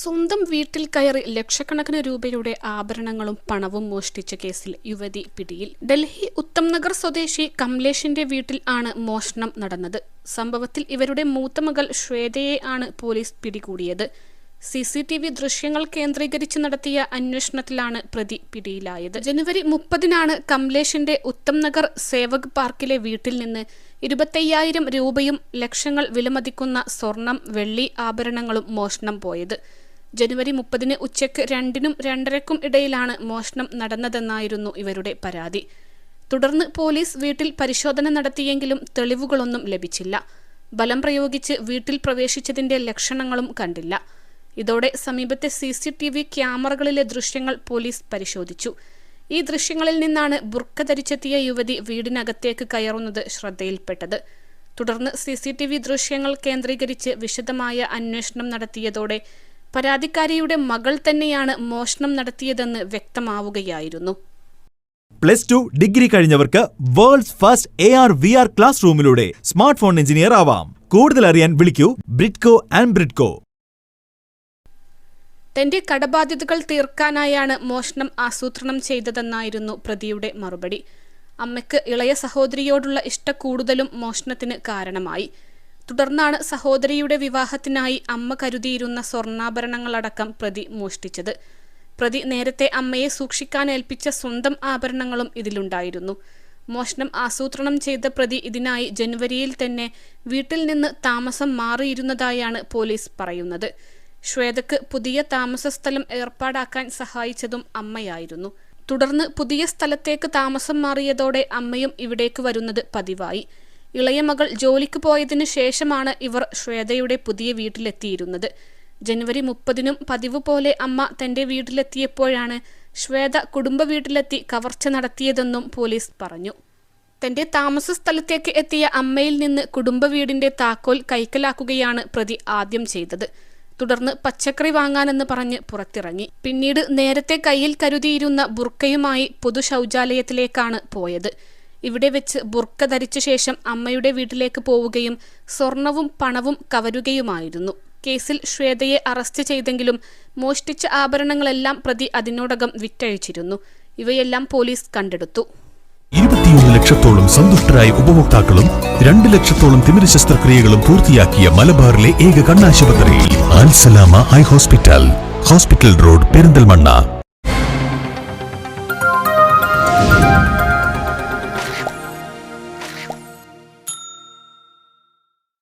സ്വന്തം വീട്ടിൽ കയറി ലക്ഷക്കണക്കിന് രൂപയുടെ ആഭരണങ്ങളും പണവും മോഷ്ടിച്ച കേസിൽ യുവതി പിടിയിൽ. ഡൽഹി ഉത്തംനഗർ സ്വദേശി കമലേഷിന്റെ വീട്ടിൽ ആണ് മോഷണം നടന്നത്. സംഭവത്തിൽ ഇവരുടെ മൂത്ത മകൾ ശ്വേതയെ ആണ് പോലീസ് പിടികൂടിയത്. സി സി ടി വി ദൃശ്യങ്ങൾ കേന്ദ്രീകരിച്ച് നടത്തിയ അന്വേഷണത്തിലാണ് പ്രതി പിടിയിലായത്. ജനുവരി മുപ്പതിനാണ് കമലേഷിന്റെ ഉത്തംനഗർ സേവക് പാർക്കിലെ വീട്ടിൽ നിന്ന് ഇരുപത്തയ്യായിരം രൂപയും ലക്ഷങ്ങൾ വിലമതിക്കുന്ന സ്വർണം വെള്ളി ആഭരണങ്ങളും മോഷണം പോയത്. ജനുവരി മുപ്പതിന് ഉച്ചയ്ക്ക് രണ്ടിനും രണ്ടരക്കും ഇടയിലാണ് മോഷണം നടന്നതെന്നായിരുന്നു ഇവരുടെ പരാതി. തുടർന്ന് പോലീസ് വീട്ടിൽ പരിശോധന നടത്തിയെങ്കിലും തെളിവുകളൊന്നും ലഭിച്ചില്ല. ബലം പ്രയോഗിച്ച് വീട്ടിൽ പ്രവേശിച്ചതിന്റെ ലക്ഷണങ്ങളും കണ്ടില്ല. ഇതോടെ സമീപത്തെ സി സി ടി വി ക്യാമറകളിലെ ദൃശ്യങ്ങൾ പോലീസ് പരിശോധിച്ചു. ഈ ദൃശ്യങ്ങളിൽ നിന്നാണ് ബുർക്ക ധരിച്ചെത്തിയ യുവതി വീടിനകത്തേക്ക് കയറുന്നത് ശ്രദ്ധയിൽപ്പെട്ടത്. തുടർന്ന് സി സി ടി വി ദൃശ്യങ്ങൾ കേന്ദ്രീകരിച്ച് വിശദമായ അന്വേഷണം നടത്തിയതോടെ പരാതിക്കാരിയുടെ മകൾ തന്നെയാണ് മോഷണം നടത്തിയതെന്ന് വ്യക്തമാവുകയായിരുന്നു. Plus two degree കഴിഞ്ഞവർക്ക് world's first A R V R class റൂമിലൂടെ smart phone engineer ആവാം. കൂടുതൽ അറിയാൻ വിളിക്കൂ ബ്രിഡ്കോ ആൻഡ് ബ്രിഡ്കോ തന്റെ കടബാധ്യതകൾ തീർക്കാനായാണ് മോഷണം ആസൂത്രണം ചെയ്തതെന്നായിരുന്നു പ്രതിയുടെ മറുപടി. അമ്മയ്ക്ക് ഇളയ സഹോദരിയോടുള്ള ഇഷ്ടക്കൂടുതലും മോഷണത്തിന് കാരണമായി. തുടർന്നാണ് സഹോദരിയുടെ വിവാഹത്തിനായി അമ്മ കരുതിയിരുന്ന സ്വർണാഭരണങ്ങളടക്കം പ്രതി മോഷ്ടിച്ചത്. പ്രതി നേരത്തെ അമ്മയെ സൂക്ഷിക്കാൻ ഏൽപ്പിച്ച സ്വന്തം ആഭരണങ്ങളും ഇതിലുണ്ടായിരുന്നു. മോഷണം ആസൂത്രണം ചെയ്ത പ്രതി ഇതിനായി ജനുവരിയിൽ തന്നെ വീട്ടിൽ നിന്ന് താമസം മാറിയിരുന്നതായാണ് പോലീസ് പറയുന്നത്. ശ്വേതക്ക് പുതിയ താമസ സ്ഥലം ഏർപ്പാടാക്കാൻ സഹായിച്ചതും അമ്മയായിരുന്നു. തുടർന്ന് പുതിയ സ്ഥലത്തേക്ക് താമസം മാറിയതോടെ അമ്മയും ഇവിടേക്ക് വരുന്നത് പതിവായി. ഇളയ മകൾ ജോലിക്ക് പോയതിനു ശേഷമാണ് ഇവർ ശ്വേതയുടെ പുതിയ വീട്ടിലെത്തിയിരുന്നത്. ജനുവരി മുപ്പതിനും പതിവ് പോലെ അമ്മ തന്റെ വീട്ടിലെത്തിയപ്പോഴാണ് ശ്വേത കുടുംബ വീട്ടിലെത്തി കവർച്ച നടത്തിയതെന്നും പോലീസ് പറഞ്ഞു. തന്റെ താമസ സ്ഥലത്തേക്ക് എത്തിയ അമ്മയിൽ നിന്ന് കുടുംബ വീടിന്റെ താക്കോൽ കൈക്കലാക്കുകയാണ് പ്രതി ആദ്യം ചെയ്തത്. തുടർന്ന് പച്ചക്കറി വാങ്ങാനെന്ന് പറഞ്ഞ് പുറത്തിറങ്ങി. പിന്നീട് നേരത്തെ കയ്യിൽ കരുതിയിരുന്ന ബുർക്കയുമായി പൊതു ശൗചാലയത്തിലേക്കാണ് പോയത്. ഇവിടെ വെച്ച് ബുർക്ക ധരിച്ച ശേഷം അമ്മയുടെ വീട്ടിലേക്ക് പോവുകയും സ്വർണവും പണവും കവരുകയുമായിരുന്നു. കേസിൽ ശ്വേതയെ അറസ്റ്റ് ചെയ്തെങ്കിലും മോഷ്ടിച്ച ആഭരണങ്ങളെല്ലാം പ്രതി അതിനോടകം വിറ്റഴിച്ചിരുന്നു. ഇവയെല്ലാം പോലീസ് കണ്ടെടുത്തു. ഇരുപത്തിയൊന്ന് ലക്ഷത്തോളം സന്തുഷ്ടരായ ഉപഭോക്താക്കളും രണ്ട് ലക്ഷത്തോളം തിമിര ശസ്ത്രക്രിയകളും പൂർത്തിയാക്കിയ മലബാറിലെ ഏക കണ്ണാശുപത്രി ഹോസ്പിറ്റൽ ഹോസ്പിറ്റൽ റോഡ് പെരിന്തൽമണ്ണ.